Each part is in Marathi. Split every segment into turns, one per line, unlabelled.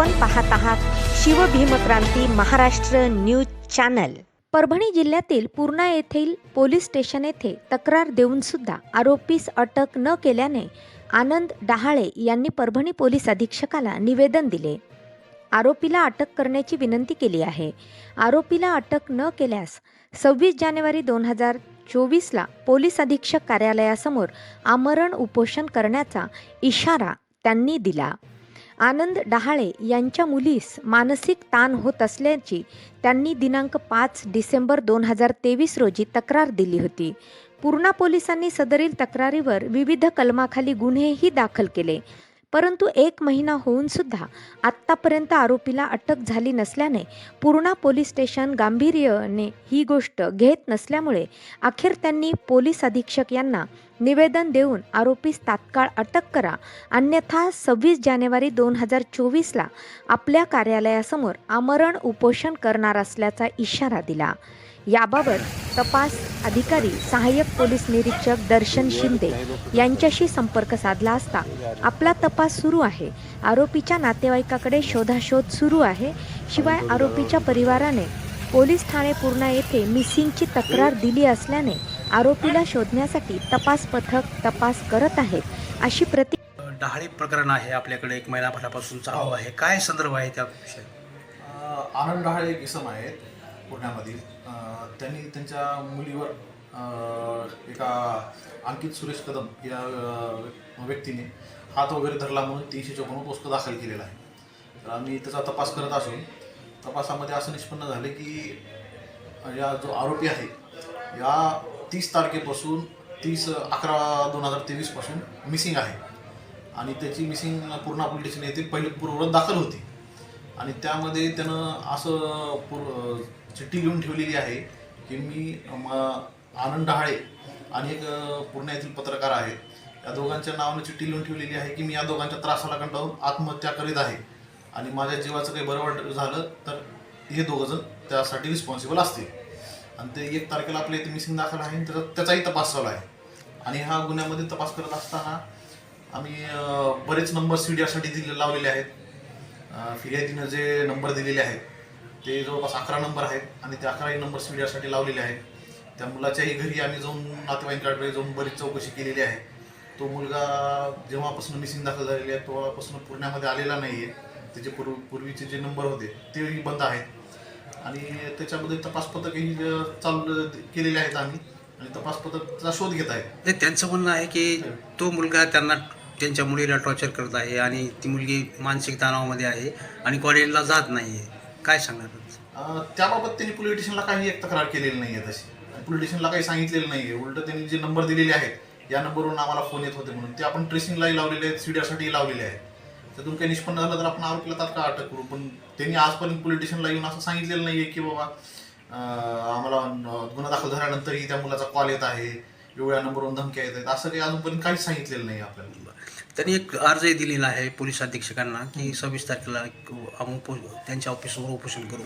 आपण पाहत आहात शिवभीमक्रांती महाराष्ट्र न्यूज चॅनल. परभणी जिल्ह्यातील पूर्णा येथील पोलीस स्टेशन येथे तक्रार देऊन सुद्धा आरोपीस अटक न केल्याने आनंद डहाळे यांनी परभणी पोलीस अधीक्षकाला निवेदन दिले. आरोपीला अटक करण्याची विनंती केली आहे. आरोपीला अटक न केल्यास सव्वीस जानेवारी दोन हजार चोवीसला पोलीस अधीक्षक कार्यालयासमोर आमरण उपोषण करण्याचा इशारा त्यांनी दिला. आनंद डहाळे यांच्या मुलीस मानसिक ताण होत असल्याची त्यांनी दिनांक पाच डिसेंबर दोन हजार तेवीस रोजी तक्रार दिली होती. पूर्णा पोलिसांनी सदरील तक्रारीवर विविध कलमाखाली गुन्हेही दाखल केले. परंतु एक महिना होऊन सुद्धा आत्तापर्यंत आरोपीला अटक झाली नसल्याने पूर्णा पोलीस स्टेशन गांभीर्याने ही गोष्ट घेत नसल्यामुळे अखेर त्यांनी पोलीस अधीक्षक यांना निवेदन देऊन आरोपीस तात्काळ अटक करा. अन्यथा सव्वीस जानेवारी दोन हजार चोवीसला आपल्या कार्यालयासमोर आमरण उपोषण करणार असल्याचा इशारा दिला. याबाबत तपास अधिकारी सहाय्यक पोलीस निरीक्षक दर्शन शिंदे यांच्याशी संपर्क साधला असता आपला तपास सुरू आहे. आरोपीच्या नातेवाईकाकडे शोधाशोध सुरू आहे. शिवाय आरोपीच्या परिवाराने पोलीस ठाणे पूर्णा येथे मिसिंगची तक्रार दिली असल्याने आरोपीला शोधण्यासाठी तपास पथक तपास करत आहेत अशी प्रति
डहाळे प्रकरण आहे आपल्याकडे एक महिनाभरापासून चालू आहे. काय संदर्भ आहे त्या विषयी
आनंद डहाळे एक इसम आहेत पुण्यामधील त्यांनी त्यांच्या मुलीवर एका अंकित सुरेश कदम या व्यक्तीने हात वगैरे धरला म्हणून तीनशे चौपन्न पोस्ट दाखल केलेला आहे. तर आम्ही त्याचा तपास करत असून तपासामध्ये असं निष्पन्न झाले की या जो आरोपी आहे या तीस तारखेपासून तीस अकरा दोन हजार तेवीसपासून मिसिंग आहे. आणि त्याची मिसिंग पूर्णा पोलीस स्टेशन येथे पहिले पूर्ववत दाखल होती. आणि त्यामध्ये त्यानं असं पूर्व चिठ्ठी लिहून ठेवलेली आहे की मी म- आनंद डहाळे आणि एक अ, येथील पत्रकार आहेत या दोघांच्या नावाने चिठ्ठी लिहून ठेवलेली आहे की मी या दोघांच्या त्रासाला कंटाळून आत्महत्या करीत आहे. आणि माझ्या जीवाचं काही बरं वाट झालं तर हे दोघंजण त्यासाठी रिस्पॉन्सिबल असतील. आणि ते एक तारखेला आपल्या इथे मिसिंग दाखल आहे तर त्याचाही तपास चालू आहे. आणि हा गुन्ह्यामध्ये तपास करत असताना आम्ही बरेच नंबर सी डी आरसाठी दिले लावलेले आहेत. फिर्यादीनं जे नंबर दिलेले आहेत ते जवळपास अकरा नंबर आहेत आणि ते अकराही नंबर सी डी आरसाठी लावलेले आहेत. त्या मुलाच्याही घरी आम्ही जाऊन नातेवाईकांकडे जाऊन बरीच चौकशी केलेली आहे. तो मुलगा जेव्हापासून मिसिंग दाखल झालेली आहे तेव्हापासून पुण्यामध्ये आलेला नाही आहे त्याचे पूर्व पूर्वीचे जे नंबर होते तेही बंद आहेत. आणि त्याच्यामध्ये तपास पथकही चालू केलेले आहेत आम्ही. आणि तपास पथकचा शोध घेत आहे
नाही, त्यांचं म्हणणं आहे की तो मुलगा त्यांना त्यांच्या मुलीला टॉर्चर करत आहे आणि ती मुलगी मानसिक तणावामध्ये आहे आणि कॉलेजला जात नाही आहे काय सांगणार
त्याबाबत त्यांनी पोलीस स्टेशनला काही एक तक्रार केलेली नाही आहे तशी पोलीस स्टेशनला काही सांगितलेलं नाही आहे उलट त्यांनी जे नंबर दिलेले आहेत या नंबरवरून आम्हाला फोन येत होते म्हणून. ते आपण ट्रेसिंगलाही लावलेले आहेत सीडीआरसाठी लावलेले आहेत. त्यातून काही निष्पन्न झालं तर आपण आरोपीला तात्काळ अटक करू. पण त्यांनी आजपर्यंत पोलीस स्टेशनला येऊन असं सांगितलेलं नाही आहे की बाबा आम्हाला गुन्हा दाखल झाल्यानंतरही त्या मुलाचा कॉल येत आहे एवढ्या नंबरवरून धमक्या येत आहेत. असं काही अजूनपर्यंत काहीच सांगितलेलं नाही आपल्याला.
त्यांनी एक अर्जही दिलेला आहे पोलीस अधीक्षकांना की सव्वीस तारखेला त्यांच्या ऑफिसवर उपोषण करू.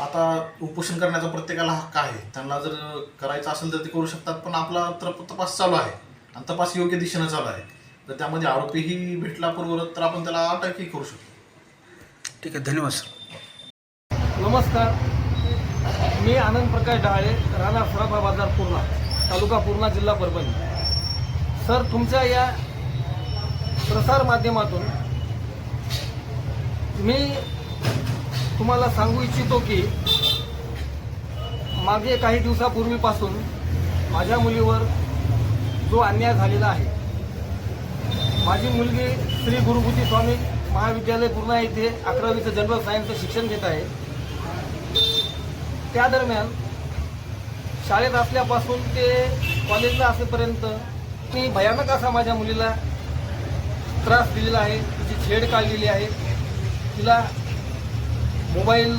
आता उपोषण करण्याचा प्रत्येकाला हक्क आहे. त्यांना जर करायचं असेल तर ते करू शकतात पण आपला तर तपास चालू आहे आणि तपास योग्य दिशेनं चालू आहे. तर त्यामध्ये आरोपीही भेटला पूर्वरत तर आपण त्याला अटकही करू शकतो.
ठीक आहे धन्यवाद सर.
नमस्कार. मी आनंद प्रकाश डहाळे राणा फुराबा बाजार पूर्णा तालुका पूर्णा जिल्हा परभणी. सर तुमच्या या प्रसार माध्यमातून मी तुम्हाला सांगू इच्छितो की मागे काही दिवसापूर्वीपासून माझ्या मुलीवर जो अन्याय झालेला आहे माझी मुलगी श्री गुरुभूती स्वामी महाविद्यालय पूर्णा येथे अकरावीचं जनरल सायन्सचं शिक्षण घेत आहे. त्या दरम्यान शाळेत असल्यापासून ते कॉलेजला असेपर्यंत मी भयानक असा माझ्या मुलीला त्रास दिलेला आहे तिची छेड काढलेली आहे. तिला मोबाईल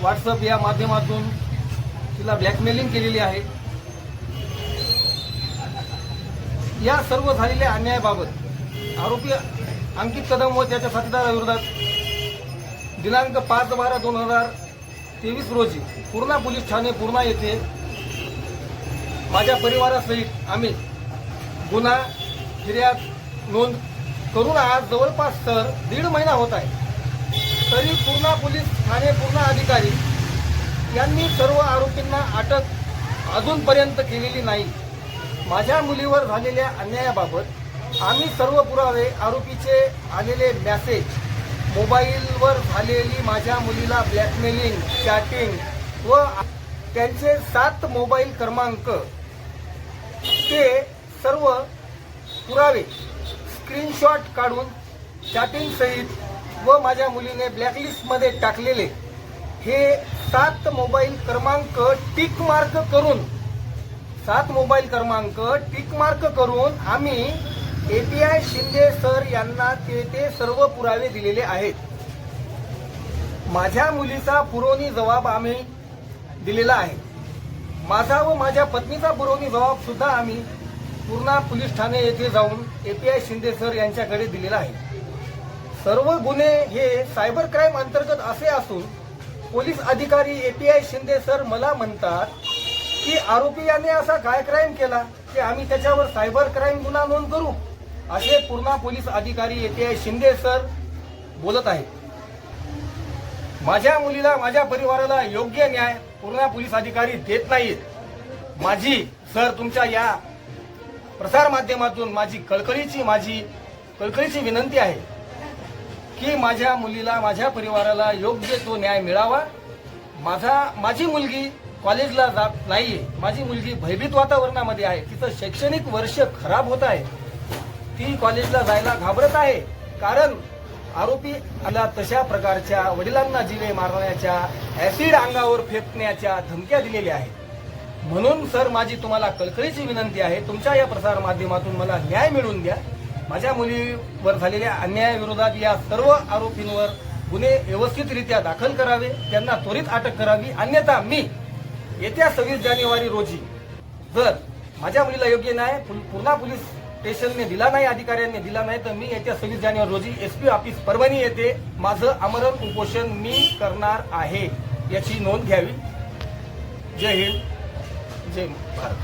व्हॉट्सअप या माध्यमातून तिला ब्लॅकमेलिंग केलेली आहे. या सर्व झालेल्या अन्यायाबाबत आरोपी अंकित कदम व त्याच्या साथीदाराविरोधात दिनांक पाच बारा दोन हजार तेवीस रोजी पूर्णा पोलीस ठाणे पूर्णा येथे माझ्या परिवारासहित आम्ही गुन्हा फिर्याद नोंद करून आज जवळपास तर दीड महिना होत आहे. तरी पूर्णा पोलीस ठाणे पूर्णा अधिकारी यांनी सर्व आरोपींना अटक अजूनपर्यंत केलेली नाही. माझ्या मुलीवर झालेल्या अन्यायाबाबत आम्ही सर्व पुरावे आरोपीचे आलेले मॅसेज मोबाईलवर झालेली माझ्या मुलीला ब्लॅकमेलिंग चॅटिंग व त्यांचे सात मोबाईल क्रमांक ते सर्व पुरावे स्क्रीनशॉट काढून चॅटिंग सहित व माझ्या मुलीने ब्लॅकलिस्टमध्ये टाकलेले हे सात मोबाईल क्रमांक टिक मार्क करून सात मोबाईल क्रमांक टिक मार्क करून आम्ही A P I Shinde sir यांना ते ते सर्व पुरावे दिलेले आहेत. माझ्या मुलीचा पुरवणी जबाब आम्ही दिलेला आहे. माझा व माझ्या पत्नीचा पुरवणी जबाब सुद्धा आम्ही पूर्णा पोलीस ठाणे येथे जाऊन एपीआय शिंदे सर यांच्याकडे दिलेला आहे. सर्व गुन्हे हे सायबर क्राईम अंतर्गत असे असून पोलीस अधिकारी एपीआय शिंदे सर मला म्हणतात की आरोपी याने असा काय क्राईम केला की आम्ही त्याच्यावर सायबर क्राईम गुन्हा नोंद करू? असे पूर्णा पोलीस अधिकारी एपीआय शिंदे सर बोलत आहेत. माझ्या मुलीला माझ्या परिवाराला योग्य न्याय पूर्णा पोलीस अधिकारी देत नाहीत. माझी सर तुमच्या या प्रसारमाध्यमातून माझी कळकळीची माझी कळकळीची विनंती आहे की माझ्या मुलीला माझ्या परिवाराला योग्य तो न्याय मिळावा. माझा माझी मुलगी कॉलेजला जात नाहीये. माझी मुलगी भयभीत वातावरणामध्ये आहे. तिचं शैक्षणिक वर्ष खराब होत आहे. ती कॉलेजला जायला घाबरत आहे. कारण आरोपी आला तशा प्रकारच्या वडिलांना जिवे मारण्याच्या ऍसिड अंगावर फेकण्याच्या धमक्या दिलेल्या आहेत. म्हणून सर माझी तुम्हाला कळकळीची विनंती आहे. तुमच्या या प्रसार माध्यमातून मला न्याय मिळवून द्या. माझ्या मुलीवर झालेल्या अन्यायाविरोधात या सर्व आरोपींवर गुन्हे व्यवस्थितरित्या दाखल करावे त्यांना त्वरित अटक करावी. अन्यथा मी येत्या सव्वीस जानेवारी रोजी जर माझ्या मुलीला योग्य न्याय पुन्हा पूर्णा पोलीस स्टेशनने दिला नाही अधिकाऱ्यांनी दिला नाही तर मी येत्या सव्वीस जानेवारी रोजी एसपी ऑफिस परभणी येथे माझं आमरण उपोषण मी करणार आहे याची नोंद घ्यावी. जय हिंद. जय भारत